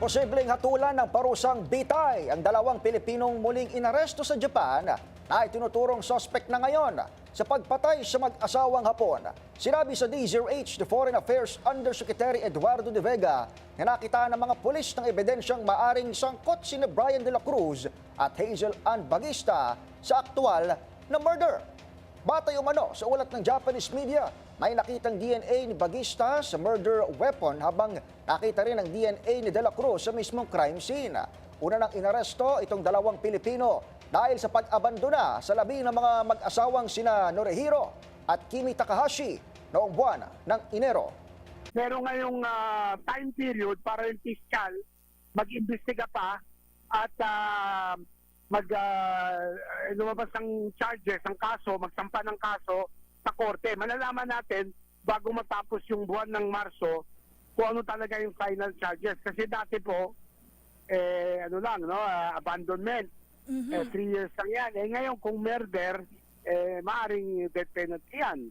Posibleng hatulan ng parusang bitay ang dalawang Pilipinong muling inaresto sa Japan na itinuturong sospek na ngayon sa pagpatay sa mag-asawang Hapon. Sinabi sa DZRH the Foreign Affairs Undersecretary Eduardo De Vega na nakita ng mga pulis ng ebidensyang maaring sangkot sina Brian De La Cruz at Hazel Ann Bagista sa aktual na murder. Batay umano sa ulat ng Japanese media, may nakitang DNA ni Bagista sa murder weapon habang nakita rin ang DNA ni De La Cruz sa mismong crime scene. Una nang inaresto itong dalawang Pilipino dahil sa pag-abandona sa labi ng mga mag-asawang sina Norehiro at Kimi Takahashi noong buwan ng Enero. Pero ngayong ah, time period para yung fiscal mag-imbestiga pa at ah, mag ah, lumabas ng charges, ang kaso, magsampa ng kaso sa korte. Malalaman natin bago matapos yung buwan ng Marso kung ano talaga yung final charges. Kasi dati po, eh, ano lang, no, ah, abandonment. Eh, three years lang yan. Eh, ngayon, kung murder, eh, maaring death penalty yan.